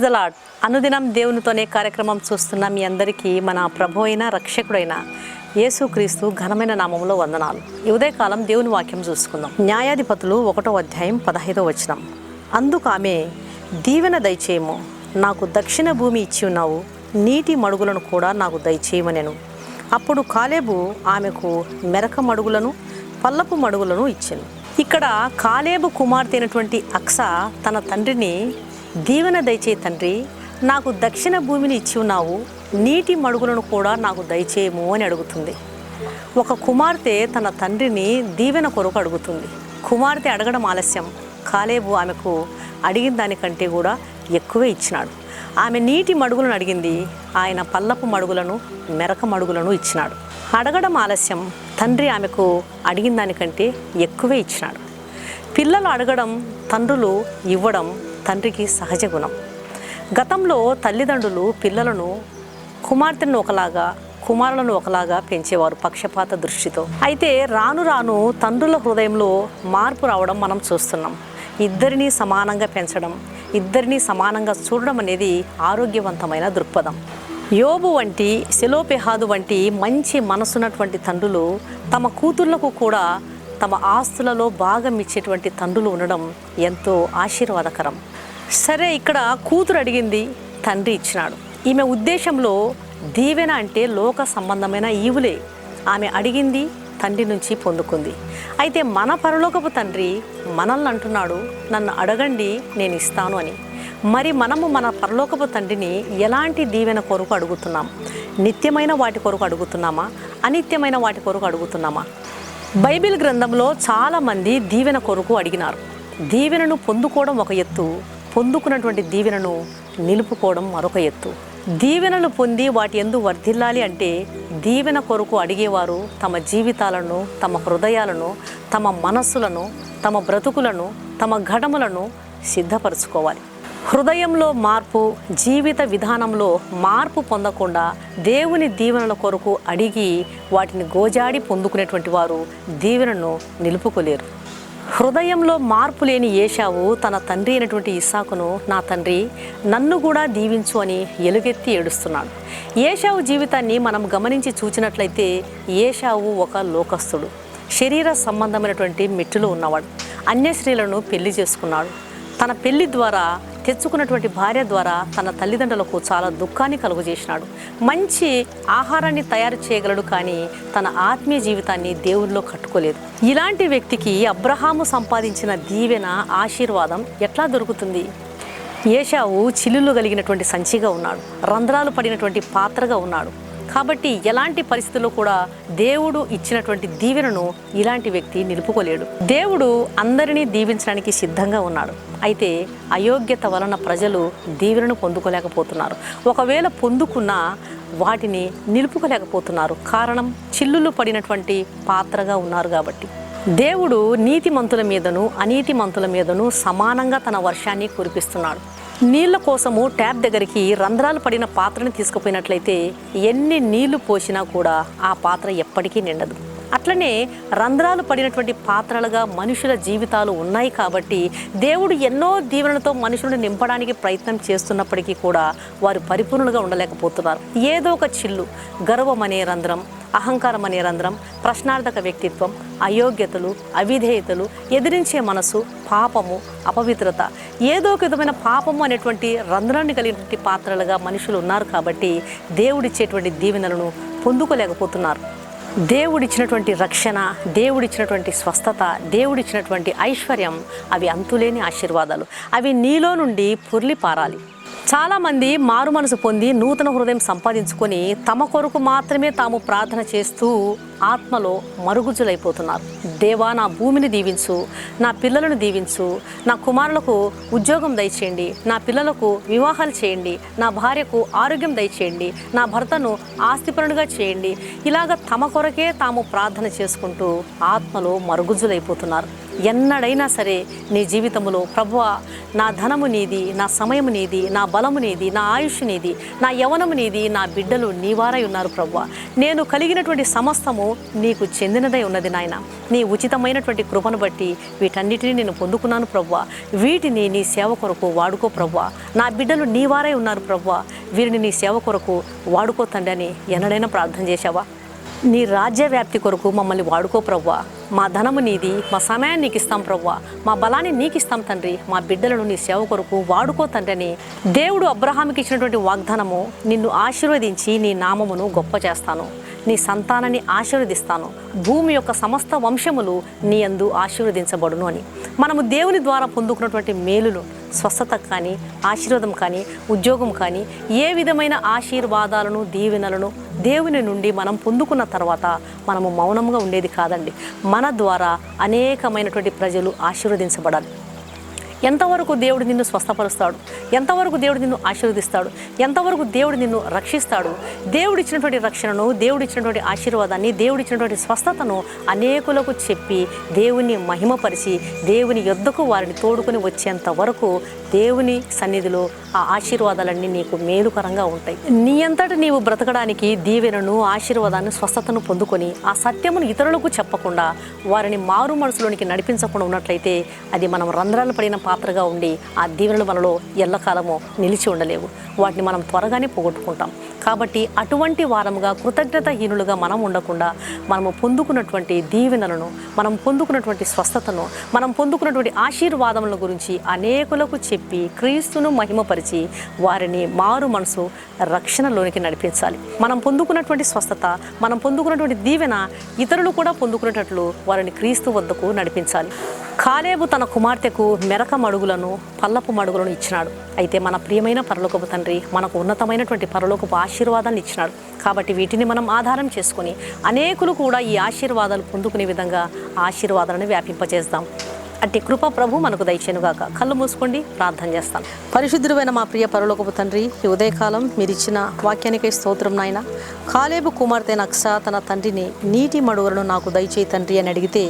Praise the lord అనుదినం దేవునితోనే కార్యక్రమం చూస్తున్న మీ అందరికీ మన ప్రభు అయిన రక్షకుడైన యేసుక్రీస్తు ఘనమైన నామంలో వందనాలు. ఈ ఉదయకాలం దేవుని వాక్యం చూసుకుందాం. న్యాయాధిపతులు ఒకటో అధ్యాయం పదహైదో వచనం. అందుకు ఆమె దీవెన దయచేయము. నాకు దక్షిణ భూమి ఇచ్చి ఉన్నావు. నీటి మడుగులను కూడా నాకు దయచేయమనెను. అప్పుడు కాలేబు ఆమెకు మెరక మడుగులను పల్లపు మడుగులను ఇచ్చాను. ఇక్కడ కాలేబు కుమార్తె అయినటువంటి అక్స తన తండ్రిని దీవెన దయచే తండ్రి నాకు దక్షిణ భూమిని ఇచ్చి ఉన్నావు నీటి మడుగులను కూడా నాకు దయచేయము అని అడుగుతుంది. ఒక కుమార్తె తన తండ్రిని దీవెన కొరకు అడుగుతుంది. కుమార్తె అడగడం ఆలస్యం కాలేబు ఆమెకు అడిగిన దానికంటే కూడా ఎక్కువే ఇచ్చినాడు. ఆమె నీటి మడుగులను అడిగింది ఆయన పల్లపు మడుగులను మెరక మడుగులను ఇచ్చినాడు. అడగడం ఆలస్యం తండ్రి ఆమెకు అడిగిన దానికంటే ఎక్కువే ఇచ్చినాడు. పిల్లలు అడగడం తండ్రులు ఇవ్వడం తండ్రికి సహజ గుణం. గతంలో తల్లిదండ్రులు పిల్లలను కుమార్తెను ఒకలాగా కుమారులను ఒకలాగా పెంచేవారు పక్షపాత దృష్టితో. అయితే రాను రాను తండ్రుల హృదయంలో మార్పు రావడం మనం చూస్తున్నాం. ఇద్దరిని సమానంగా పెంచడం ఇద్దరిని సమానంగా చూడడం అనేది ఆరోగ్యవంతమైన దృక్పథం. యోబు వంటి శిలోపెహాదు వంటి మంచి మనసున్నటువంటి తండ్రులు తమ కూతుళ్ళకు కూడా తమ ఆస్తులలో భాగం ఇచ్చేటువంటి తండ్రులు ఉండడం ఎంతో ఆశీర్వాదకరం. సరే ఇక్కడ కూతురు అడిగింది తండ్రి ఇచ్చినాడు. ఈమె ఉద్దేశంలో దీవెన అంటే లోక సంబంధమైన ఈవులే. ఆమె అడిగింది తండ్రి నుంచి పొందుకుంది. అయితే మన పరలోకపు తండ్రి మనల్ని అంటున్నాడు నన్ను అడగండి నేను ఇస్తాను అని. మరి మనము మన పరలోకపు తండ్రిని ఎలాంటి దీవెన కొరకు అడుగుతున్నాం? నిత్యమైన వాటి కొరకు అడుగుతున్నామా? అనిత్యమైన వాటి కొరకు అడుగుతున్నామా? బైబిల్ గ్రంథంలో చాలామంది దీవెన కొరకు అడిగినారు. దీవెనను పొందుకోవడం ఒక ఎత్తు పొందుకున్నటువంటి దీవెనను నిలుపుకోవడం మరొక ఎత్తు. దీవెనలు పొంది వాటి ఎందు వర్ధిల్లాలి అంటే దీవెన కొరకు అడిగేవారు తమ జీవితాలను తమ హృదయాలను తమ మనస్సులను తమ బ్రతుకులను తమ ఘటములను సిద్ధపరచుకోవాలి. హృదయంలో మార్పు జీవిత విధానంలో మార్పు పొందకుండా దేవుని దీవెనల కొరకు అడిగి వాటిని గోజాడి పొందుకునేటువంటి వారు దీవెనను నిలుపుకోలేరు. హృదయంలో మార్పు లేని ఏషావు తన తండ్రి అయినటువంటి ఇసాకును నా తండ్రి నన్ను కూడా దీవించు అని ఎలుగెత్తి ఏడుస్తున్నాడు. ఏషావు జీవితాన్ని మనం గమనించి చూచినట్లయితే ఏషావు ఒక లోకస్తుడు శరీర సంబంధమైనటువంటి మెట్టులో ఉన్నవాడు. అన్య స్త్రీలను పెళ్ళి చేసుకున్నాడు. తన పెళ్ళి ద్వారా తెచ్చుకున్నటువంటి భార్య ద్వారా తన తల్లిదండ్రులకు చాలా దుఃఖాన్ని కలుగజేసినాడు. మంచి ఆహారాన్ని తయారు చేయగలడు కానీ తన ఆత్మీయ జీవితాన్ని దేవుల్లో కట్టుకోలేదు. ఇలాంటి వ్యక్తికి అబ్రహాము సంపాదించిన దీవెన ఆశీర్వాదం ఎట్లా దొరుకుతుంది? ఏషావు చిల్లులు కలిగినటువంటి సంచిగా ఉన్నాడు. రంధ్రాలు పడినటువంటి పాత్రగా ఉన్నాడు. కాబట్టి ఎలాంటి పరిస్థితుల్లో కూడా దేవుడు ఇచ్చినటువంటి దీవెనను ఇలాంటి వ్యక్తి నిలుపుకోలేడు. దేవుడు అందరినీ దీవించడానికి సిద్ధంగా ఉన్నాడు. అయితే అయోగ్యత వలన ప్రజలు దీవెనను పొందుకోలేకపోతున్నారు. ఒకవేళ పొందుకున్నా వాటిని నిలుపుకోలేకపోతున్నారు. కారణం చిల్లులు పడినటువంటి పాత్రగా ఉన్నారు కాబట్టి. దేవుడు నీతిమంతుల మీదను అనీతిమంతుల మీదను సమానంగా తన వర్షాన్ని కురిపిస్తున్నాడు. నీళ్ళ కోసము ట్యాప్ దగ్గరికి రంధ్రాలు పడిన పాత్రని తీసుకుపోయినట్లయితే ఎన్ని నీళ్ళు పోసినా కూడా ఆ పాత్ర ఎప్పటికీ నిండదు. అట్లనే రంధ్రాలు పడినటువంటి పాత్రలుగా మనుషుల జీవితాలు ఉన్నాయి కాబట్టి దేవుడు ఎన్నో దీవెనలతో మనుషులను నింపడానికి ప్రయత్నం చేస్తున్నప్పటికీ కూడా వారు పరిపూర్ణులుగా ఉండలేకపోతున్నారు. ఏదో ఒక చిల్లు గర్వం అనే రంధ్రం. అహంకారం అనే రంధ్రం ప్రశ్నార్థక వ్యక్తిత్వం అయోగ్యతలు అవిధేయతలు ఎదిరించే మనసు పాపము అపవిత్రత. ఏదో ఒక విధమైన పాపము అనేటువంటి రంధ్రాన్ని కలిగినటువంటి పాత్రలుగా మనుషులు ఉన్నారు కాబట్టి దేవుడిచ్చేటువంటి దీవెనలను పొందుకోలేకపోతున్నారు. దేవుడిచ్చినటువంటి రక్షణ దేవుడిచ్చినటువంటి స్వస్థత దేవుడిచ్చినటువంటి ఐశ్వర్యం అవి అంతులేని ఆశీర్వాదాలు. అవి నీలో నుండి పొర్లి పారాలి చాలామంది మారు మనసు పొంది నూతన హృదయం సంపాదించుకొని తమ కొరకు మాత్రమే తాము ప్రార్థన చేస్తూ ఆత్మలో మరుగుజ్జులైపోతున్నారు. దేవా నా భూమిని దీవించు నా పిల్లలను దీవించు నా కుమారులకు ఉద్యోగం దయచేయండి నా పిల్లలకు వివాహాలు చేయండి నా భార్యకు ఆరోగ్యం దయచేయండి నా భర్తను ఆస్తిపరుడుగా చేయండి. ఇలాగ తమ కొరకే తాము ప్రార్థన చేసుకుంటూ ఆత్మలో మరుగుజ్జులైపోతున్నారు. ఎన్నడైనా సరే నీ జీవితంలో ప్రభువ నా ధనము నీది నా సమయము నీది నా బలము నీది నా ఆయుష్ నీది నా యవనము నీది నా బిడ్డలు నీవారై ఉన్నారు ప్రభువ. నేను కలిగినటువంటి సమస్తము నీకు చెందినదై ఉన్నది నాయన. నీ ఉచితమైనటువంటి కృపను బట్టి వీటన్నిటిని నేను పొందుకున్నాను ప్రభువ. వీటిని నీ సేవ కొరకు వాడుకో ప్రభువ. నా బిడ్డలు నీవారై ఉన్నారు ప్రభువ. వీరిని నీ సేవ కొరకు వాడుకో తండ్రి అని ఎన్నడైనా ప్రార్థన చేశావా? నీ రాజ్య వ్యాప్తి కొరకు మమ్మల్ని వాడుకో ప్రవ్వా. మా ధనము నీది మా సమయాన్ని నీకు ఇస్తాం ప్రవ్వా. మా బలాన్ని నీకు ఇస్తాం తండ్రి. మా బిడ్డలను నీ సేవ కొరకు వాడుకో తండ్రి అని. దేవుడు అబ్రహాంకి ఇచ్చినటువంటి వాగ్దానము నిన్ను ఆశీర్వదించి నీ నామమును గొప్ప చేస్తాను. నీ సంతానాన్ని ఆశీర్వదిస్తాను. భూమి యొక్క సమస్త వంశములు నీ అందు ఆశీర్వదించబడును అని. మనము దేవుని ద్వారా పొందుకున్నటువంటి మేలులు స్వస్థత కానీ ఆశీర్వాదం కానీ ఉద్యోగం కానీ ఏ విధమైన ఆశీర్వాదాలను దీవెనలను దేవుని నుండి మనం పొందుకున్న తర్వాత మనము మౌనంగా ఉండేది కాదండి. మన ద్వారా అనేకమైనటువంటి ప్రజలు ఆశీర్వదించబడాలి. ఎంతవరకు దేవుడు నిన్ను స్వస్థపరుస్తాడు? ఎంతవరకు దేవుడు నిన్ను ఆశీర్వదిస్తాడు? ఎంతవరకు దేవుడు నిన్ను రక్షిస్తాడు? దేవుడు ఇచ్చినటువంటి రక్షణను దేవుడు ఇచ్చినటువంటి ఆశీర్వాదాన్ని దేవుడు ఇచ్చినటువంటి స్వస్థతను అనేకులకు చెప్పి దేవుని మహిమపరిచి దేవుని యొద్దకు వారిని తోడుకొని వచ్చేంత వరకు దేవుని సన్నిధిలో ఆ ఆశీర్వాదాలన్నీ నీకు మేలుకరంగా ఉంటాయి. నీ అంతట నీవు బ్రతకడానికి దీవెనను ఆశీర్వాదాన్ని స్వస్థతను పొందుకొని ఆ సత్యమును ఇతరులకు చెప్పకుండా వారిని మారు మనసులోనికి నడిపించకుండా ఉన్నట్లయితే అది మనం రంధ్రాలు పడిన పాత్రగా ఉండి ఆ దీవెనలు మనలో ఎల్లకాలము నిలిచి ఉండలేవు. వాటిని మనం త్వరగానే పోగొట్టుకుంటాం. కాబట్టి అటువంటి వారముగా కృతజ్ఞతహీనులుగా మనం ఉండకుండా మనము పొందుకున్నటువంటి దీవెనలను మనం పొందుకున్నటువంటి స్వస్థతను మనం పొందుకున్నటువంటి ఆశీర్వాదముల గురించి అనేకులకు చెప్పి క్రీస్తును మహిమపరిచి వారిని మారు మనసు రక్షణలోనికి నడిపించాలి. మనం పొందుకున్నటువంటి స్వస్థత మనం పొందుకున్నటువంటి దీవెన ఇతరులు కూడా పొందుకునేటట్లు వారిని క్రీస్తు వద్దకు నడిపించాలి. కాలేబు తన కుమార్తెకు మెరక మడుగులను పల్లపు మడుగులను ఇచ్చినాడు. అయితే మన ప్రియమైన పరలోకపు తండ్రి మనకు ఉన్నతమైనటువంటి పరలోకపు ఆశీర్వాదాన్ని ఇచ్చినాడు. కాబట్టి వీటిని మనం ఆధారం చేసుకొని అనేకులు కూడా ఈ ఆశీర్వాదాలు పొందుకునే విధంగా ఆశీర్వాదాలను వ్యాపింపచేస్తాం అట్టి కృప ప్రభు మనకు దయచేనుగాక కళ్ళు మూసుకోండి ప్రార్థన చేస్తాం. పరిశుద్ధుడైన మా ప్రియ పరలోకపు తండ్రి ఈ ఉదయకాలం మీరు ఇచ్చిన వాక్యానికై స్తోత్రం నాయన. కాలేబు కుమార్తె నక్స తన తండ్రిని నీటి మడుగులను నాకు దయచేయి తండ్రి అని అడిగితే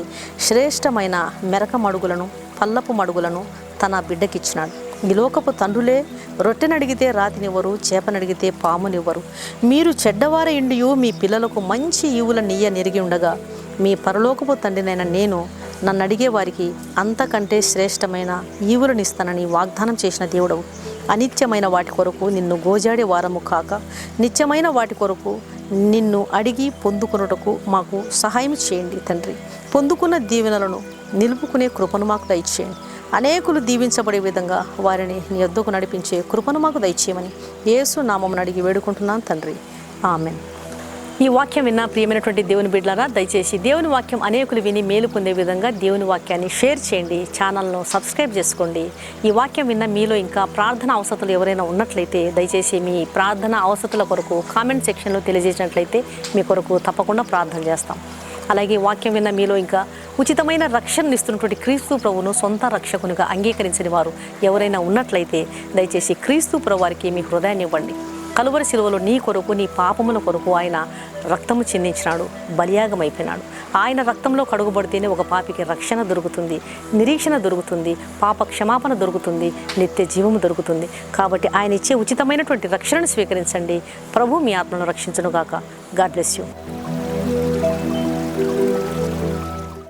శ్రేష్టమైన మెరక మడుగులను పల్లపు మడుగులను తన బిడ్డకిచ్చినాడు. ఈ లోకపు తండ్రులే రొట్టెనడిగితే రాతినివ్వరు చేపనడిగితే పామునివ్వరు. మీరు చెడ్డవార ఇండియు మీ పిల్లలకు మంచి ఈవుల నీయ నెరిగి ఉండగా. మీ పరలోకపు తండ్రినైన నేను నన్ను అడిగే వారికి అంతకంటే శ్రేష్టమైన ఈవులనిస్తానని వాగ్దానం చేసిన దేవుడవు. అనిత్యమైన వాటి కొరకు నిన్ను గోజాడే వారము కాక నిత్యమైన వాటి కొరకు నిన్ను అడిగి పొందుకున్నటకు మాకు సహాయం చేయండి తండ్రి. పొందుకున్న దీవెనలను నిలుపుకునే కృపను మాకు దయచేయండి. అనేకులు దీవించబడే విధంగా వారిని నీ వద్దకు నడిపించే కృపను మాకు దయచేయమని యేసు నామం అడిగి వేడుకుంటున్నాను తండ్రి. ఆమెన్. ఈ వాక్యం విన్న ప్రియమైనటువంటి దేవుని బిడ్డలారా దయచేసి దేవుని వాక్యం అనేకులు విని మేలు పొందే విధంగా దేవుని వాక్యాన్ని షేర్ చేయండి ఛానల్ను సబ్స్క్రైబ్ చేసుకోండి. ఈ వాక్యం విన్న మీలో ఇంకా ప్రార్థన అవసరతలు ఎవరైనా ఉన్నట్లయితే దయచేసి మీ ప్రార్థన అవసరతల కొరకు కామెంట్ సెక్షన్లో తెలియజేసినట్లయితే మీ కొరకు తప్పకుండా ప్రార్థన చేస్తాం. అలాగే వాక్యం విన్న మీలో ఇంకా ఉచితమైన రక్షణ ఇస్తున్నటువంటి క్రీస్తు ప్రభువును సొంత రక్షకునిగా అంగీకరించిన వారు ఎవరైనా ఉన్నట్లయితే దయచేసి క్రీస్తు ప్రభు వారికి మీ హృదయాన్ని ఇవ్వండి. కలువరి శిలువలో నీ కొరకు నీ పాపముల కొరకు ఆయన రక్తము చిందించినాడు బలియాగమైపోయినాడు. ఆయన రక్తంలో కడుగుబడితేనే ఒక పాపికి రక్షణ దొరుకుతుంది నిరీక్షణ దొరుకుతుంది పాప క్షమాపణ దొరుకుతుంది నిత్య జీవము దొరుకుతుంది. కాబట్టి ఆయన ఇచ్చే ఉచితమైనటువంటి రక్షణను స్వీకరించండి. ప్రభు మీ ఆత్మను రక్షించనుగాక. God bless you.